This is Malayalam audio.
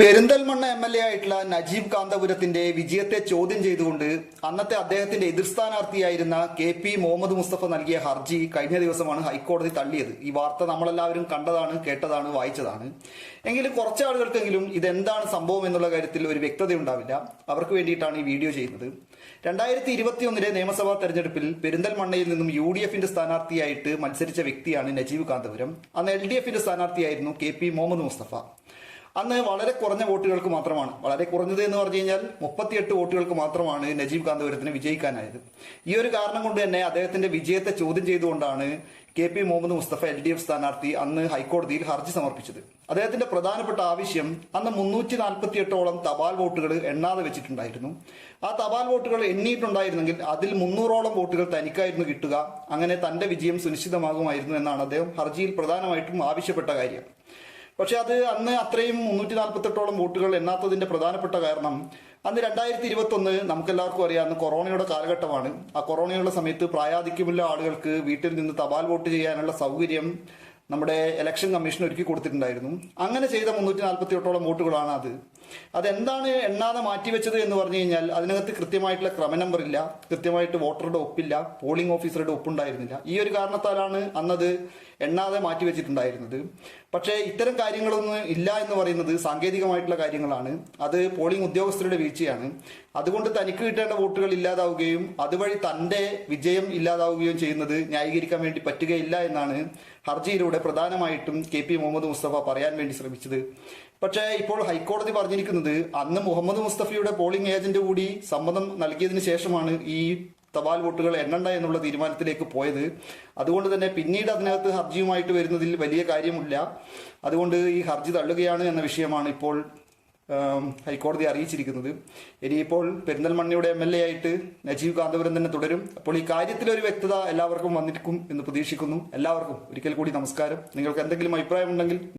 പെരിന്തൽമണ്ണ എം എൽ എ ആയിട്ടുള്ള നജീബ് കാന്തപുരത്തിന്റെ വിജയത്തെ ചോദ്യം ചെയ്തുകൊണ്ട് അന്നത്തെ അദ്ദേഹത്തിന്റെ എതിർ സ്ഥാനാർത്ഥിയായിരുന്ന കെ പി മുഹമ്മദ് മുസ്തഫ നൽകിയ ഹർജി കഴിഞ്ഞ ദിവസമാണ് ഹൈക്കോടതി തള്ളിയത്. ഈ വാർത്ത നമ്മളെല്ലാവരും കണ്ടതാണ് കേട്ടതാണ് വായിച്ചതാണ്. എങ്കിലും കുറച്ച് ആളുകൾക്കെങ്കിലും ഇതെന്താണ് സംഭവം എന്നുള്ള കാര്യത്തിൽ ഒരു വ്യക്തത ഉണ്ടാവില്ല. അവർക്ക് വേണ്ടിയിട്ടാണ് ഈ വീഡിയോ ചെയ്യുന്നത്. രണ്ടായിരത്തി ഇരുപത്തിയൊന്നിലെ നിയമസഭാ തെരഞ്ഞെടുപ്പിൽ പെരിന്തൽമണ്ണയിൽ നിന്നും യു ഡി എഫിന്റെ സ്ഥാനാർത്ഥിയായിട്ട് മത്സരിച്ച വ്യക്തിയാണ് നജീബ് കാന്തപുരം. അന്ന് എൽ ഡി എഫിന്റെ സ്ഥാനാർത്ഥിയായിരുന്നു കെ പി മുഹമ്മദ് മുസ്തഫ. അന്ന് വളരെ കുറഞ്ഞ വോട്ടുകൾക്ക് മാത്രമാണ്. വളരെ കുറഞ്ഞത് എന്ന് പറഞ്ഞു കഴിഞ്ഞാൽ മുപ്പത്തിയെട്ട് വോട്ടുകൾക്ക് മാത്രമാണ് നജീബ് കാന്തപുരത്തിന് വിജയിക്കാനായത്. ഈ ഒരു കാരണം കൊണ്ട് തന്നെ അദ്ദേഹത്തിന്റെ വിജയത്തെ ചോദ്യം ചെയ്തുകൊണ്ടാണ് K P Muhammad Mustafa L D F സ്ഥാനാർത്ഥി അന്ന് ഹൈക്കോടതിയിൽ ഹർജി സമർപ്പിച്ചത്. അദ്ദേഹത്തിന്റെ പ്രധാനപ്പെട്ട ആവശ്യം അന്ന് മുന്നൂറ്റി നാൽപ്പത്തിയെട്ടോളം തപാൽ വോട്ടുകൾ എണ്ണാതെ വെച്ചിട്ടുണ്ടായിരുന്നു. ആ തപാൽ വോട്ടുകൾ എണ്ണിയിട്ടുണ്ടായിരുന്നെങ്കിൽ അതിൽ മുന്നൂറോളം വോട്ടുകൾ തനിക്കായിരുന്നു കിട്ടുക. അങ്ങനെ തന്റെ വിജയം സുനിശ്ചിതമാകുമായിരുന്നു എന്നാണ് അദ്ദേഹം ഹർജിയിൽ പ്രധാനമായിട്ടും ആവശ്യപ്പെട്ട കാര്യം. പക്ഷെ അത് അന്ന് അത്രയും മുന്നൂറ്റി നാൽപ്പത്തെട്ടോളം വോട്ടുകൾ എണ്ണാത്തതിന്റെ പ്രധാനപ്പെട്ട കാരണം അന്ന് രണ്ടായിരത്തി ഇരുപത്തി ഒന്ന് നമുക്കെല്ലാവർക്കും അറിയാം അന്ന് കൊറോണയുടെ കാലഘട്ടമാണ്. ആ കൊറോണയുള്ള സമയത്ത് പ്രായാധിക്യമുള്ള ആളുകൾക്ക് വീട്ടിൽ നിന്ന് തപാൽ വോട്ട് ചെയ്യാനുള്ള സൗകര്യം നമ്മുടെ ഇലക്ഷൻ കമ്മീഷൻ ഒരുക്കി കൊടുത്തിട്ടുണ്ടായിരുന്നു. അങ്ങനെ ചെയ്ത മുന്നൂറ്റി നാൽപ്പത്തി എട്ടോളം വോട്ടുകളാണ് അത് അതെന്താണ് എണ്ണാതെ മാറ്റിവെച്ചത് എന്ന് പറഞ്ഞു കഴിഞ്ഞാൽ അതിനകത്ത് കൃത്യമായിട്ടുള്ള ക്രമ നമ്പർ ഇല്ല കൃത്യമായിട്ട് വോട്ടറുടെ ഒപ്പില്ല പോളിംഗ് ഓഫീസറുടെ ഒപ്പുണ്ടായിരുന്നില്ല. ഈ ഒരു കാരണത്താലാണ് അന്നത് എണ്ണാതെ മാറ്റിവെച്ചിട്ടുണ്ടായിരുന്നത്. പക്ഷേ ഇത്തരം കാര്യങ്ങളൊന്നും ഇല്ല എന്ന് പറയുന്നത് സാങ്കേതികമായിട്ടുള്ള കാര്യങ്ങളാണ്. അത് പോളിംഗ് ഉദ്യോഗസ്ഥരുടെ വീഴ്ചയാണ്. അതുകൊണ്ട് തനിക്ക് കിട്ടേണ്ട വോട്ടുകൾ ഇല്ലാതാവുകയും അതുവഴി തന്റെ വിജയം ഇല്ലാതാവുകയും ചെയ്യുന്നത് ന്യായീകരിക്കാൻ വേണ്ടി പറ്റുകയില്ല എന്നാണ് ഹർജിയിലൂടെ പ്രധാനമായിട്ടും കെ പി മുഹമ്മദ് മുസ്തഫ പറയാൻ വേണ്ടി ശ്രമിച്ചത്. പക്ഷേ ഇപ്പോൾ ഹൈക്കോടതി പറഞ്ഞിരിക്കുന്നത് അന്ന് മുഹമ്മദ് മുസ്തഫയുടെ പോളിംഗ് ഏജന്റ് കൂടി സമ്മതം നൽകിയതിന് ശേഷമാണ് ഈ തപാൽ വോട്ടുകൾ എണ്ണണ്ട എന്നുള്ള തീരുമാനത്തിലേക്ക് പോയത്. അതുകൊണ്ട് തന്നെ പിന്നീട് അതിനകത്ത് ഹർജിയുമായിട്ട് വരുന്നതിൽ വലിയ കാര്യമില്ല. അതുകൊണ്ട് ഈ ഹർജി തള്ളുകയാണ് എന്ന വിഷയമാണ് ഇപ്പോൾ ഹൈക്കോടതി അറിയിച്ചിരിക്കുന്നത്. ഇനിയിപ്പോൾ പെരിന്തൽമണ്ണയുടെ എം എൽ എ ആയിട്ട് നജീവ് കാന്തപുരം തന്നെ തുടരും. അപ്പോൾ ഈ കാര്യത്തിലൊരു വ്യക്തത എല്ലാവർക്കും വന്നിരിക്കും എന്ന് പ്രതീക്ഷിക്കുന്നു. എല്ലാവർക്കും ഒരിക്കൽ കൂടി നമസ്കാരം. നിങ്ങൾക്ക് എന്തെങ്കിലും അഭിപ്രായമുണ്ടെങ്കിൽ